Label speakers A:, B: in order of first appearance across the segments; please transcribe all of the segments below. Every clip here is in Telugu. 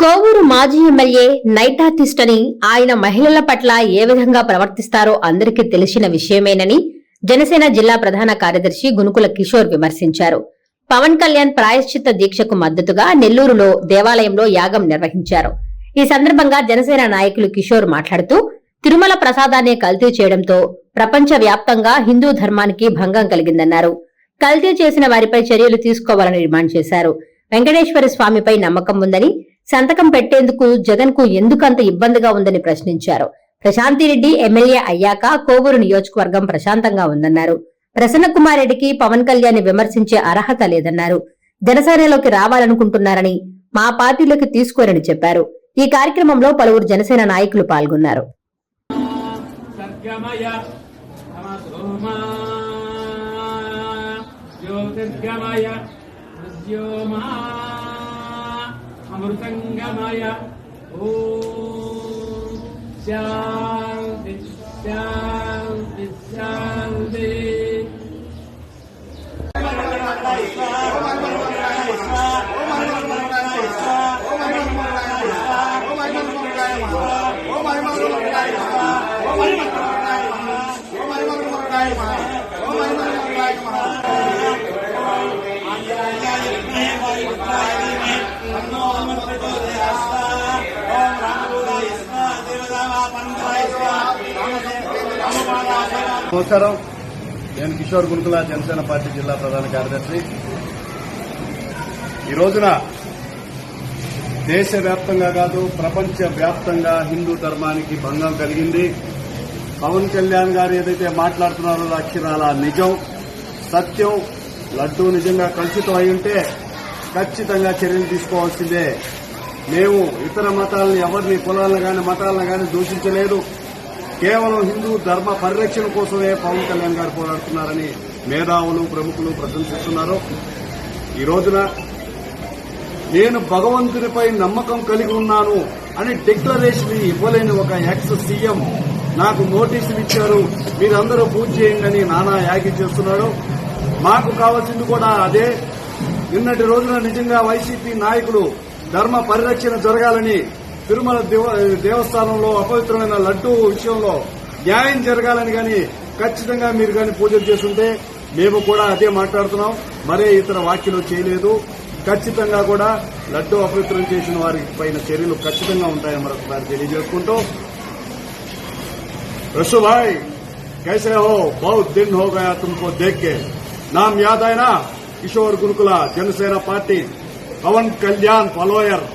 A: కోవూరు మాజీ ఎమ్మెల్యే నైట్ ఆర్టిస్ట్ అని ఆయన మహిళల పట్ల ఏ విధంగా ప్రవర్తిస్తారో అందరికీ తెలిసిన విషయమేనని జనసేన జిల్లా ప్రధాన కార్యదర్శి గునుకుల కిషోర్ విమర్శించారు. పవన్ కళ్యాణ్ ప్రాయశ్చిత్త దీక్షకు మద్దతుగా నెల్లూరులో దేవాలయంలో యాగం నిర్వహించారు. ఈ సందర్భంగా జనసేన నాయకులు కిషోర్ మాట్లాడుతూ తిరుమల ప్రసాదాన్ని కల్తీ చేయడంతో ప్రపంచ వ్యాప్తంగా హిందూ ధర్మానికి భంగం కలిగిందన్నారు. కల్తీ చేసిన వారిపై చర్యలు తీసుకోవాలని డిమాండ్ చేశారు. వెంకటేశ్వర స్వామిపై నమ్మకం ఉందని సంతకం పెట్టేందుకు జగన్కు ఎందుకంత ఇబ్బందిగా ఉందని ప్రశ్నించారు. ప్రశాంతిరెడ్డి ఎమ్మెల్యే అయ్యాక కోవూరు నియోజకవర్గం ప్రశాంతంగా ఉందన్నారు. ప్రసన్న కుమార్ రెడ్డికి పవన్ కళ్యాణ్ విమర్శించే అర్హత లేదన్నారు. జనసేనలోకి రావాలనుకుంటున్నారని మా పార్టీలోకి తీసుకోరని చెప్పారు. ఈ కార్యక్రమంలో పలువురు జనసేన నాయకులు పాల్గొన్నారు.
B: సద్గమయ अमृतङ्गमय ॐ शान्ति शान्ति शान्ति Oh my God.
C: నమస్కారం. నేను కిషోర్ గురుకుల జనసేన పార్టీ జిల్లా ప్రధాన కార్యదర్శి. ఈ రోజున దేశవ్యాప్తంగా కాదు ప్రపంచ వ్యాప్తంగా హిందూ ధర్మానికి భంగం కలిగింది. పవన్ కళ్యాణ్ గారు ఏదైతే మాట్లాడుతున్నారో అక్షరాల నిజం. సత్యం లడ్డూ నిజంగా కలుషితం అయి ఉంటే ఖచ్చితంగా చర్యలు తీసుకోవాల్సిందే. మేము ఇతర మతాలను ఎవరిని కులాలను కానీ మతాలను కానీ దూషించలేదు. కేవలం హిందూ ధర్మ పరిరక్షణ కోసమే పవన్ కళ్యాణ్ గారు పోరాడుతున్నారని మేధావులు ప్రముఖులు ప్రశంసిస్తున్నారు. ఈ రోజున నేను భగవంతునిపై నమ్మకం కలిగి ఉన్నాను అని డిక్లరేషన్ ఇవ్వలేని ఒక ఎక్స్ సీఎం నాకు నోటీసులు ఇచ్చారు. మీరందరూ పూజ చేయండి అని నానా యాగి చేస్తున్నాడు. మాకు కావాల్సింది కూడా అదే. నిన్నటి రోజున నిజంగా వైసీపీ నాయకులు ధర్మ పరిరక్షణ జరగాలని తిరుమల దేవ- దేవస్థానంలో అపవిత్రమైన లడ్డూ విషయంలో న్యాయం జరగాలని గాని ఖచ్చితంగా మీరు గాని పూజలు చేస్తుంటే మేము కూడా అదే మాట్లాడుతున్నాం మరే ఇతర వ్యాఖ్యలు చేయలేదు ఖచ్చితంగా కూడా లడ్డూ అపవిత్రం చేసిన వారి పైన చర్యలు ఖచ్చితంగా ఉంటాయని మరొకసారి తెలియజేసుకుంటూ रसू भाई कैसे हो बहुत दिन हो गया तुमको देख के नाम याद है ना किशोर गुरुकुला जनसेना पार्टी పవన్ కళ్యాణ్ ఫలోయర్.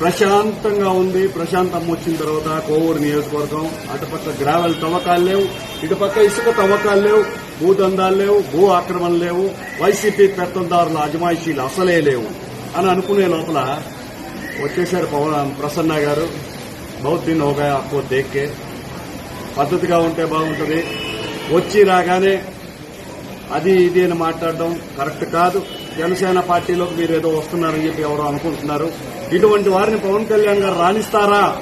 C: ప్రశాంతంగా ఉంది. ప్రశాంతం వచ్చిన తర్వాత కోవూరు నియోజకవర్గం అటుపక్క గ్రావెల్ తవ్వకాలు లేవు ఇటుపక్క ఇసుక తవ్వకాలు లేవు భూదందాలు లేవు భూ ఆక్రమణలు లేవు వైసీపీ పెత్తందారుల అజమాయిషీలు అసలే లేవు అని అనుకునే లోపల వచ్చేసారు పవన్ ప్రసన్న గారు. బౌద్ధి దిన్ హోగా దేక్కే. పద్ధతిగా ఉంటే బాగుంటుంది. వచ్చి రాగానే అది ఇది అని మాట్లాడడం కరెక్ట్ కాదు. జనసేన పార్టీలోకి మీరు ఏదో వస్తున్నారని చెప్పి ఎవరో అనుకుంటున్నారు. ఇటువంటి వారిని పవన్ కళ్యాణ్ గారు రాణిస్తారా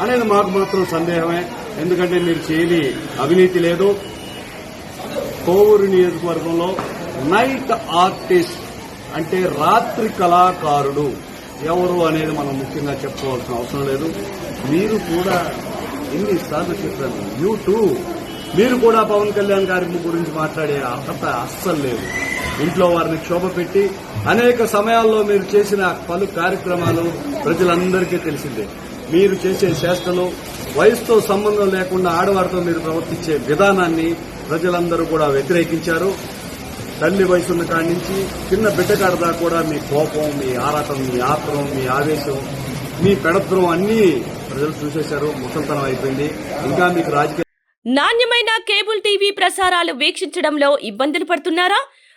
C: అనేది మాకు మాత్రం సందేహమే. ఎందుకంటే మీరు చేయని అవినీతి లేదు. కోవూరు నియోజకవర్గంలో నైట్ ఆర్టిస్ట్ అంటే రాత్రి కళాకారుడు ఎవరు అనేది మనం ముఖ్యంగా చెప్పుకోవాల్సిన అవసరం లేదు. మీరు కూడా ఎన్నిసార్లు చెప్పాను. యూ టూ మీరు కూడా పవన్ కళ్యాణ్ గారి గురించి మాట్లాడే అర్హత అస్సలు లేదు. ఇంట్లో వారిని క్షోభ పెట్టి అనేక సమయాల్లో మీరు చేసిన పలు కార్యక్రమాలు ప్రజలందరికీ తెలిసిందే. మీరు చేసే చేష్టలు వయసుతో సంబంధం లేకుండా ఆడవారితో మీరు ప్రవర్తించే విధానాన్ని ప్రజలందరూ కూడా వ్యతిరేకించారు. తల్లి వయసున్న కాడి నుంచి చిన్న బిడ్డ దాకా కూడా మీ కోపం మీ ఆరాటం మీ ఆత్రం మీ ఆవేశం మీ పెడత్రం అన్నీ ప్రజలు చూసేశారు. ముసల్తనం అయిపోయింది. ఇంకా మీకు రాజకీయ
D: నాణ్యమైన కేబుల్ టీవీ ప్రసారాలు వీక్షించడంలో ఇబ్బందులు పడుతున్నారా?